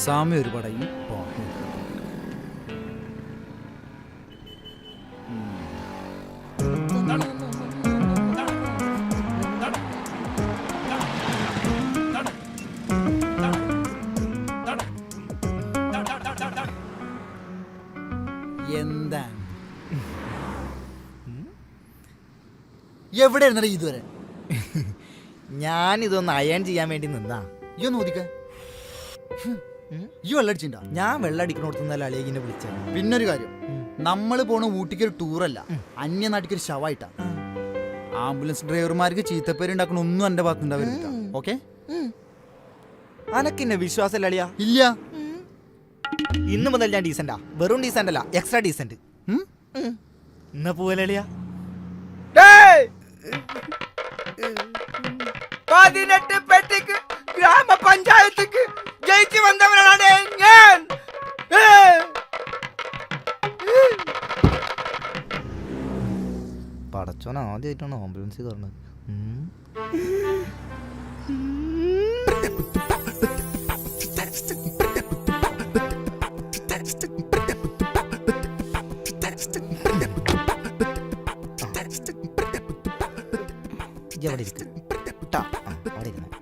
സാമി ഒരു പടയും എന്താണ് എവിടെ ഇരുന്നട ഇതുവരെ? ഞാൻ ഇതൊന്ന് അയൺ ചെയ്യാൻ വേണ്ടി നിന്നാ. ഇയൊന്ന് ഓദിക്ക ഈ വെള്ളടിച്ചിണ്ടാ? ഞാൻ വെള്ളടിക്കണോടത്തുനിന്നല്ല അളിയകിനെ വിളിച്ചത്. പിന്നൊരു കാര്യം. നമ്മൾ പോണ ഊട്ടിക്ക് ഒരു ടൂറല്ല അന്യനാട്ടിക്ക് ഒരു ശവായിട്ടാ ആംബുലൻസ് ഡ്രൈവർമാർക്ക് ചീത്തപ്പേര് ഉണ്ടാക്കണ ഒന്നും എന്റെ ഭാഗത്തുണ്ടാവില്ല ഓക്കെ? അനക്കിന്നെ വിശ്വാസം അളിയ? ഇല്ല. ഇന്ന് മുതൽ ഞാൻ ഡീസന്റാ വെറും ഡീസന്റ് അല്ല എക്സ്ട്രാ ഡീസന്റ് ഇന്ന പോലെ പോവലളിയ പതിനെട്ട് പെട്ടിക്ക് ഗ്രാമപഞ്ചായത്തിക്ക് ജയിച്ചു വന്നവനാണ് ഞാൻ! പടച്ചോൻ ആദ്യമായിട്ടാണ് ആംബുലൻസ് കയറുന്നത്? അവിടെ ഇരിക്കും. അവിടെ.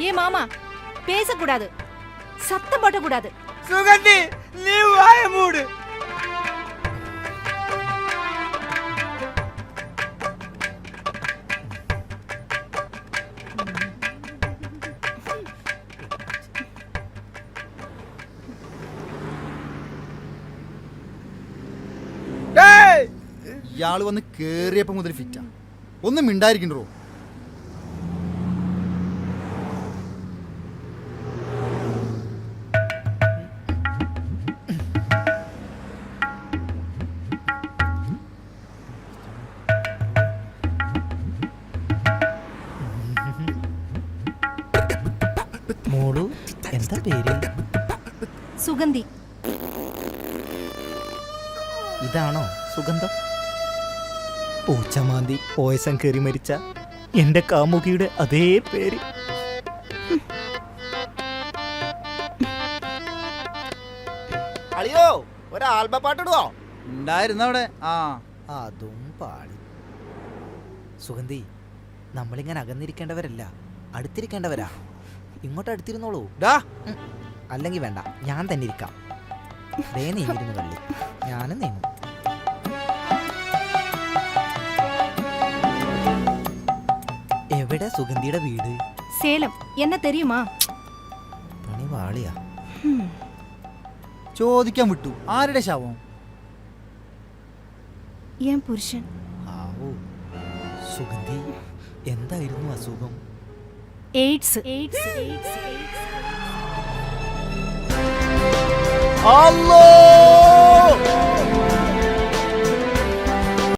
ஏ மாமா பேசக்கூடாது. சத்தம் போட்டக்கூடாது. சுகந்தி நீ வாய மூடு. ഇയാൾ വന്ന് കയറിയപ്പോൾ മുതൽ ഫിറ്റാ. ഒന്നും മിണ്ടായിരിക്കണ്ടോ? എന്താ സുഗന്ധി. ഇതാണോ സുഗന്ധം? പൂച്ചമാന്തി പോയസം കയറി മരിച്ച എന്റെ കാമുകിയുടെ അതേ പേര്. അളിയോ ഒരു ആൽബ പാട്ടിടുവോ? ഉണ്ടായിരുന്നു അവിടെ. ആ. അതും പാടി. സുഗന്ധി നമ്മളിങ്ങനെ അകന്നിരിക്കേണ്ടവരല്ല അടുത്തിരിക്കേണ്ടവരാ. ഇങ്ങോട്ട് അടുത്തിരുന്നോളൂ. ഡാ. അല്ലെങ്കിൽ വേണ്ട ഞാൻ തന്നെ ഇരിക്കാം. ദേ നീങ്ങിരുന്നു കള്ളി. ഞാനും നീങ്ങും എവിടെ സുഗന്ധിയുടെ വീട് சேலம் என்ன தெரியுமா പണി വാളിയാ ചോദിക്കാൻ വിട്ടു ആരുടെ ശവം என் புருஷன் ആവൂ സുഗന്ധി എന്തായിരുന്നു അസുഖം எய்ட்ஸ் எய்ட்ஸ் അല്ലോ